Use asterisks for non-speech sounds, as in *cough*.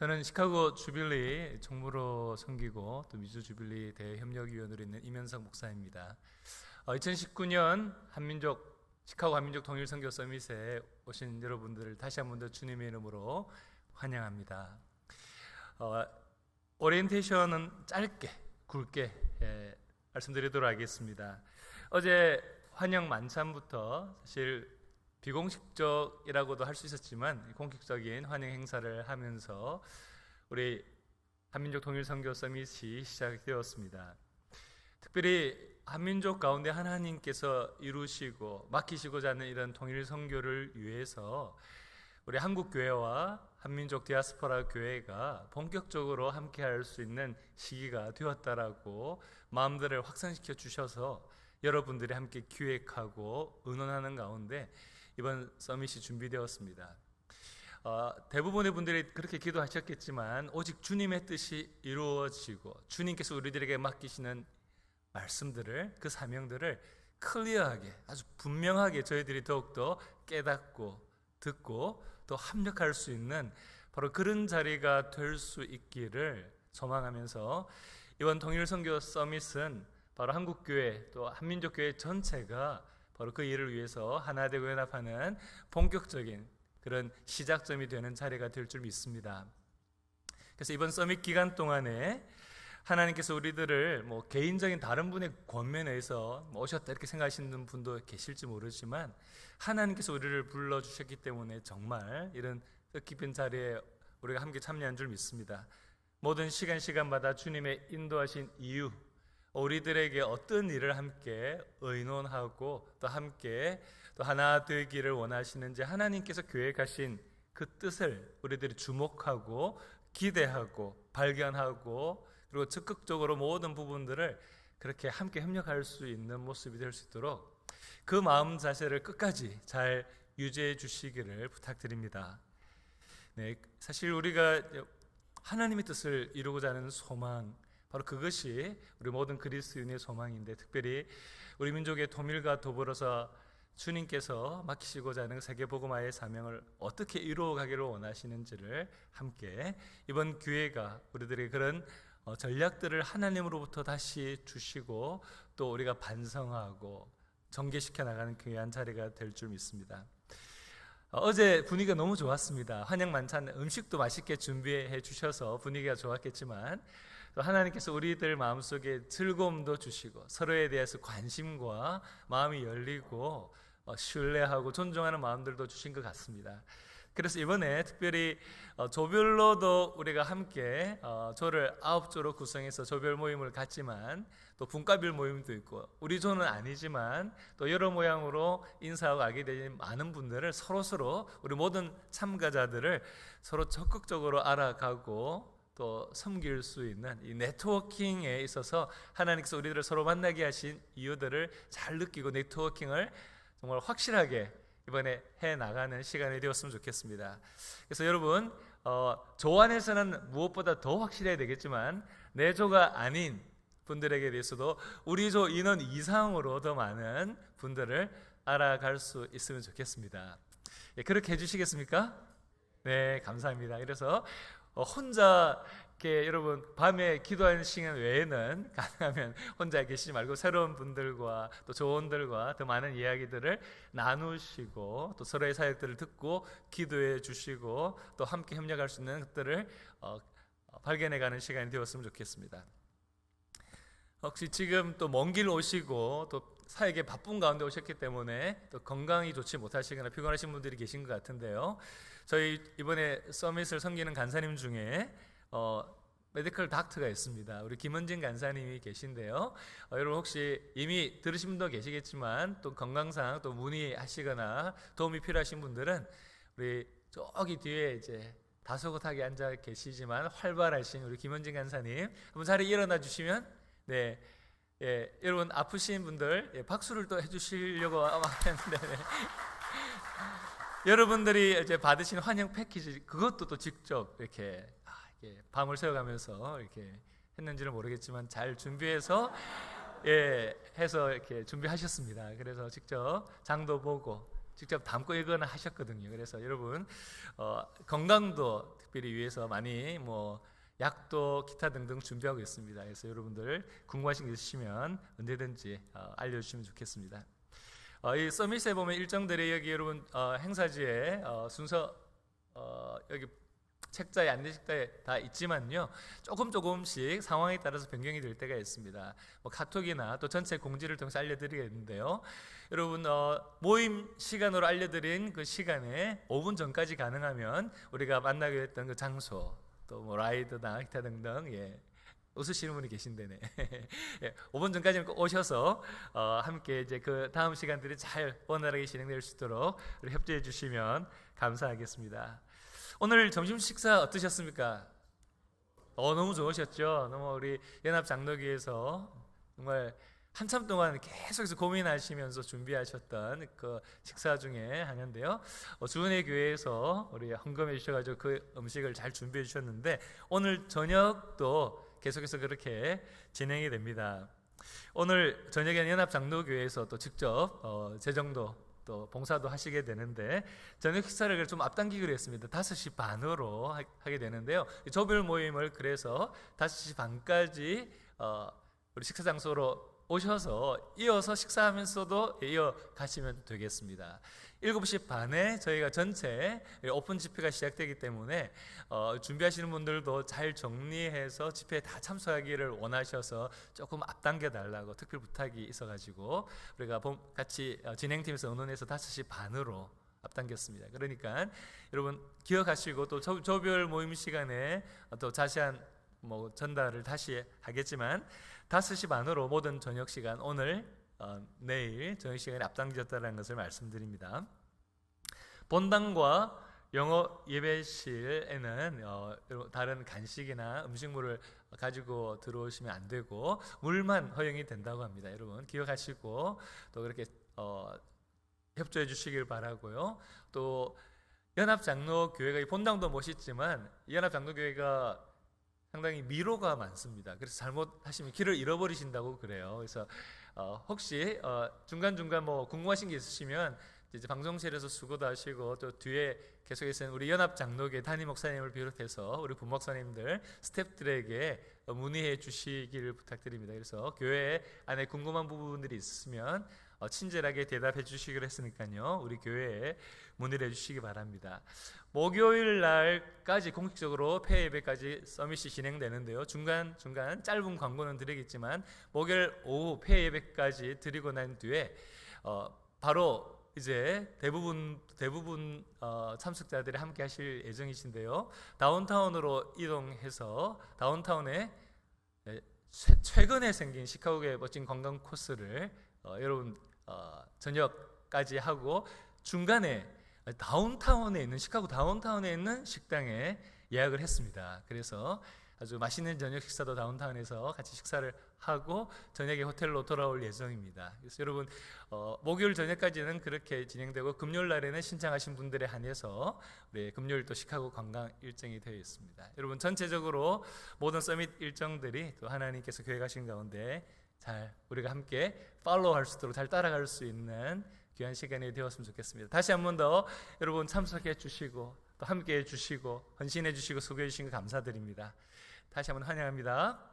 저는 시카고 주빌리 총무로 섬기고 또 미주 주빌리 대협력위원으로 있는 이면석 목사입니다. 어, 2019년 한민족 시카고 한민족 통일 선교 서밋에 오신 여러분들을 다시 한 번 더 주님의 이름으로 환영합니다. 어, 오리엔테이션은 짧게 굵게 예, 말씀드리도록 하겠습니다. 어제 환영 만찬부터 사실 비공식적이라고도 할 수 있었지만 공식적인 환영 행사를 하면서 우리 한민족 통일 선교 서밋이 시작되었습니다. 특별히 한민족 가운데 하나님께서 이루시고 맡기시고자 하는 이런 통일 선교를 위해서 우리 한국 교회와 한민족 디아스포라 교회가 본격적으로 함께 할 수 있는 시기가 되었다라고 마음들을 확산시켜 주셔서 여러분들이 함께 기획하고 의논하는 가운데 이번 서밋이 준비되었습니다. 어, 대부분의 분들이 그렇게 기도하셨겠지만 오직 주님의 뜻이 이루어지고 주님께서 우리들에게 맡기시는 말씀들을 그 사명들을 클리어하게 아주 분명하게 저희들이 더욱더 깨닫고 듣고 또 합력할 수 있는 바로 그런 자리가 될 수 있기를 소망하면서 이번 통일 선교 서밋은 바로 한국 교회 또 한민족 교회 전체가 바로 그 일을 위해서 하나 되고 연합하는 본격적인 그런 시작점이 되는 자리가 될 줄 믿습니다. 그래서 이번 서밋 기간 동안에 하나님께서 우리들을 뭐 개인적인 다른 분의 권면에 의해서 뭐 오셨다 이렇게 생각하시는 분도 계실지 모르지만 하나님께서 우리를 불러 주셨기 때문에 정말 이런 뜻깊은 자리에 우리가 함께 참여한 줄 믿습니다. 모든 시간 시간마다 주님의 인도하신 이유 우리들에게 어떤 일을 함께 의논하고 또 함께 또 하나 되기를 원하시는지 하나님께서 계획하신 그 뜻을 우리들이 주목하고 기대하고 발견하고 그리고 적극적으로 모든 부분들을 그렇게 함께 협력할 수 있는 모습이 될 수 있도록 그 마음 자세를 끝까지 잘 유지해 주시기를 부탁드립니다. 네, 사실 우리가 하나님의 뜻을 이루고자 하는 소망, 바로 그것이 우리 모든 그리스도인의 소망인데 특별히 우리 민족의 통일과 더불어서 주님께서 맡기시고자 하는 세계 복음화의 사명을 어떻게 이루어가기를 원하시는지를 함께 이번 기회가 우리들의 그런 어, 전략들을 하나님으로부터 다시 주시고 또 우리가 반성하고 전개시켜 나가는 귀한 자리가 될 줄 믿습니다. 어, 어제 분위기가 너무 좋았습니다. 환영 만찬 음식도 맛있게 준비해 주셔서 분위기가 좋았겠지만 또 하나님께서 우리들 마음속에 즐거움도 주시고 서로에 대해서 관심과 마음이 열리고 어, 신뢰하고 존중하는 마음들도 주신 것 같습니다. 그래서 이번에 특별히 어, 조별로도 우리가 함께 어, 조를 아홉 조로 구성해서 조별 모임을 갖지만 또 분과별 모임도 있고 우리 조는 아니지만 또 여러 모양으로 인사하고 알게 된 많은 분들을 서로 서로 우리 모든 참가자들을 서로 적극적으로 알아가고 또 섬길 수 있는 이 네트워킹에 있어서 하나님께서 우리들을 서로 만나게 하신 이유들을 잘 느끼고 네트워킹을 정말 확실하게 이번에 해 나가는 시간이 되었으면 좋겠습니다. 그래서 여러분 어, 조 안에서는 무엇보다 더 확실해야 되겠지만 내 조가 아닌 분들에게 대해서도 우리 조 인원 이상으로 더 많은 분들을 알아갈 수 있으면 좋겠습니다. 예, 그렇게 해주시겠습니까? 네, 감사합니다. 그래서 어, 혼자 이렇게 여러분 밤에 기도하는 시간 외에는 *laughs* 가능하면 혼자 계시지 말고 새로운 분들과 또 조언들과 더 많은 이야기들을 나누시고 또 서로의 사역들을 듣고 기도해 주시고 또 함께 협력할 수 있는 것들을 어, 발견해가는 시간이 되었으면 좋겠습니다. 혹시 지금 또 먼 길 오시고 또 사역에 바쁜 가운데 오셨기 때문에 또 건강이 좋지 못하시거나 피곤하신 분들이 계신 것 같은데요. 저희 이번에 서밋을 섬기는 간사님 중에 어, 메디컬 닥터가 있습니다. 우리 김원진 간사님이 계신데요. 어, 여러분 혹시 이미 들으신 분도 계시겠지만 또 건강상 또 문의하시거나 도움이 필요하신 분들은 우리 저기 뒤에 이제 다소곳하게 앉아 계시지만 활발하신 우리 김원진 간사님 한번 자리에 일어나 주시면 네. 예, 여러분 아프신 분들 예, 박수를 또 해주시려고 아마 했는데 네. 여러분들이 이제 받으신 환영 패키지 그것도 또 직접 이렇게, 아, 이렇게 밤을 새워가면서 이렇게 했는지는 모르겠지만 잘 준비해서 예 해서 이렇게 준비하셨습니다. 그래서 직접 장도 보고 직접 담고 읽거나 하셨거든요. 그래서 여러분 어, 건강도 특별히 위해서 많이 뭐 약도 기타 등등 준비하고 있습니다. 그래서 여러분들 궁금하신 게 있으시면 언제든지 어, 알려주시면 좋겠습니다. 어, 이 서밋에 보면 일정들이 여기 여러분 어, 행사지에 어, 순서 어, 여기 책자에 안내식자에 다 있지만요 조금 조금씩 상황에 따라서 변경이 될 때가 있습니다. 뭐 카톡이나 또 전체 공지를 통해서 알려드리겠는데요. 여러분 어, 모임 시간으로 알려드린 그 시간에 5분 전까지 가능하면 우리가 만나기로 했던 그 장소 또 뭐 라이드나 기타 등등 예. 웃으시는 분이 계신데네. *laughs* 예, 5분 전까지는 꼭 오셔서 어, 함께 이제 그 다음 시간들이 잘 원활하게 진행될 수 있도록 협조해 주시면 감사하겠습니다. 오늘 점심 식사 어떠셨습니까? 어 너무 좋으셨죠. 너무 우리 연합 장로교에서 정말 한참 동안 계속해서 고민하시면서 준비하셨던 그 식사 중에 하나인데요. 어, 주은혜 교회에서 우리 헌금해 주셔가지고 그 음식을 잘 준비해 주셨는데 오늘 저녁도 계속해서 그렇게 진행이 됩니다. 오늘 저녁에는 연합 장로교회에서 또 직접 어, 재정도 또 봉사도 하시게 되는데 저녁 식사를 좀 앞당기기로 했습니다. 5시 반으로 하- 하게 되는데요. 조별 모임을 그래서 5시 반까지 어, 우리 식사 장소로 오셔서 이어서 식사하면서도 이어 가시면 되겠습니다. 7시 반에 저희가 전체 오픈 집회가 시작되기 때문에 어, 준비하시는 분들도 잘 정리해서 집회에 다 참석하기를 원하셔서 조금 앞당겨 달라고 특별 부탁이 있어가지고 우리가 봄- 같이 어, 진행팀에서 의논해서 5시 반으로 앞당겼습니다. 그러니까 여러분 기억하시고 또 조, 조별 모임 시간에 어, 또 자세한 뭐 전달을 다시 하겠지만 5시 반으로 모든 저녁 시간 오늘 어, 내일 저녁 시간에 앞당겨졌다는 것을 말씀드립니다. 본당과 영어 예배실에는 어, 다른 간식이나 음식물을 가지고 들어오시면 안 되고 물만 허용이 된다고 합니다. 여러분 기억하시고 또 그렇게 어, 협조해 주시길 바라고요. 또 연합 장로 교회가 이 본당도 멋있지만 이 연합 장로 교회가 상당히 미로가 많습니다. 그래서 잘못하시면 길을 잃어버리신다고 그래요. 그래서 어, 혹시 어, 중간 중간 뭐 궁금하신 게 있으시면 이제 방송실에서 수고도 하시고 또 뒤에 계속해서 우리 연합 장로계 담임 목사님을 비롯해서 우리 부목사님들 스태프들에게 어, 문의해 주시기를 부탁드립니다. 그래서 교회 안에 궁금한 부분들이 있으면 어, 친절하게 대답해 주시기로 했으니까요. 우리 교회에 문의를 해 주시기 바랍니다. 목요일 날까지 공식적으로 폐 예배까지 서밋이 진행되는데요. 중간 중간 짧은 광고는 드리겠지만 목요일 오후 폐 예배까지 드리고 난 뒤에 어, 바로 이제 대부분 대부분 어, 참석자들이 함께 하실 예정이신데요. 다운타운으로 이동해서 다운타운에 에, 최, 최근에 생긴 시카고의 멋진 관광 코스를 어, 여러분 어, 저녁까지 하고 중간에 다운타운에 있는 시카고 다운타운에 있는 식당에 예약을 했습니다. 그래서 아주 맛있는 저녁 식사도 다운타운에서 같이 식사를 하고 저녁에 호텔로 돌아올 예정입니다. 그래서 여러분 어, 목요일 저녁까지는 그렇게 진행되고 금요일 날에는 신청하신 분들에 한해서 우리 금요일 또 시카고 관광 일정이 되어 있습니다. 여러분 전체적으로 모든 서밋 일정들이 또 하나님께서 계획하신 가운데 잘 우리가 함께 팔로우할 수 있도록 잘 따라갈 수 있는 귀한 시간이 되었으면 좋겠습니다. 다시 한 번 더 여러분 참석해 주시고 또 함께 해 주시고 헌신해 주시고 수고해 주신 거 감사드립니다. 다시 한번 환영합니다.